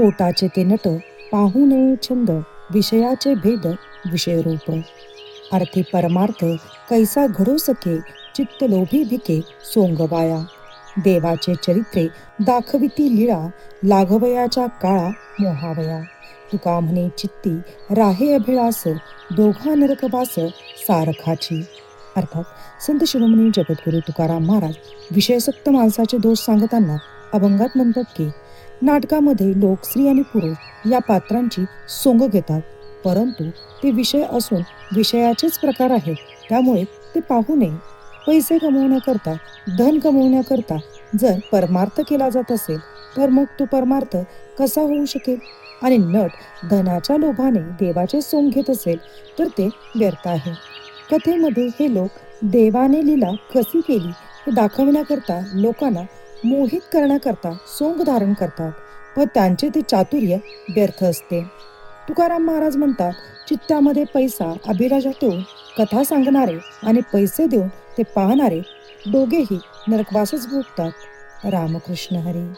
पोटाचे ते नट पाहू नये छंद विषयाचे भेद विषयरूप. अर्थी परमार्थ कैसा घडू सके चित्त लोभी भिके सोंगवाया. देवाचे चरित्रे दाखविती लीळा लाघवयाच्या काळा मोहावया. तुका म्हणे चित्ती राहे अभिळास दोघा नरकवास सारखाची. अर्थात संत शिरोमणी जगद्गुरु तुकाराम महाराज विषयसक्त माणसाचे दोष सांगताना अभंगात म्हणतात की नाटकामध्ये लोक स्त्री आणि पुरुष या पात्रांची सोंग घेतात. परंतु ते विषय असून विषयाचेच प्रकार आहेत. त्यामुळे ते पाहू नये. पैसे कमवण्याकरता धन कमवण्याकरता जर परमार्थ केला जात असेल तर मग तो परमार्थ कसा होऊ शकेल? आणि नट धनाच्या लोभाने देवाचे सोंग घेत असेल तर ते व्यर्थ आहे. कथेमध्ये हे लोक देवाने लीला कशी केली हे दाखवण्याकरता लोकांना मोहित करण्याकरता सोंग धारण करतात व त्यांचे ते चातुर्य व्यर्थ असते. तुकाराम महाराज म्हणतात चित्तामध्ये पैसा अभिराजा ठेवून कथा सांगणारे आणि पैसे देऊन ते पाहणारे दोघेही नरकवासच भोगतात. रामकृष्ण हरी.